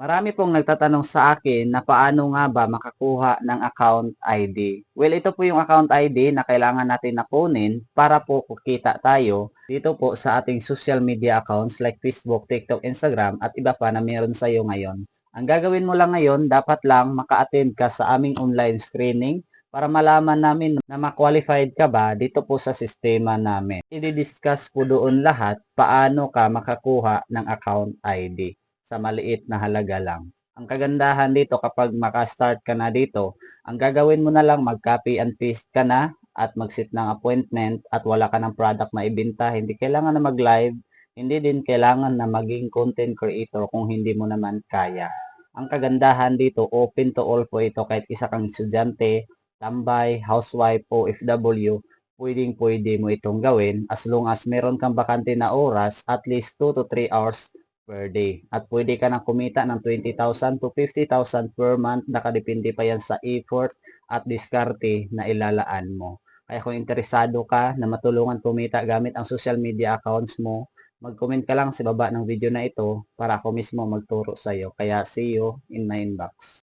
Marami pong nagtatanong sa akin na paano nga ba makakuha ng account ID. Well, ito po yung account ID na kailangan natin na kunin para po kukita tayo dito po sa ating social media accounts like Facebook, TikTok, Instagram at iba pa na meron sa iyo ngayon. Ang gagawin mo lang ngayon, dapat lang maka-attend ka sa aming online screening para malaman namin na ma-qualified ka ba dito po sa sistema namin. I-discuss po doon lahat paano ka makakuha ng account ID sa maliit na halaga lang. Ang kagandahan dito kapag maka-start ka na dito, ang gagawin mo na lang mag-copy and paste ka na at mag-set ng appointment at wala ka ng product na ibenta, hindi kailangan na mag-live, hindi din kailangan na maging content creator kung hindi mo naman kaya. Ang kagandahan dito, open to all po ito kahit isa kang estudyante, tambay, housewife, OFW, pwedeng pwede mo itong gawin as long as meron kang bakante na oras at least 2 to 3 hours per day. At pwede ka nang kumita ng 20,000 to 50,000 per month. Nakadepende pa yan sa effort at diskarte na ilalaan mo. Kaya kung interesado ka na matulungan kumita gamit ang social media accounts mo, mag-comment ka lang sa baba ng video na ito para ako mismo magturo sa iyo. Kaya see you in my inbox.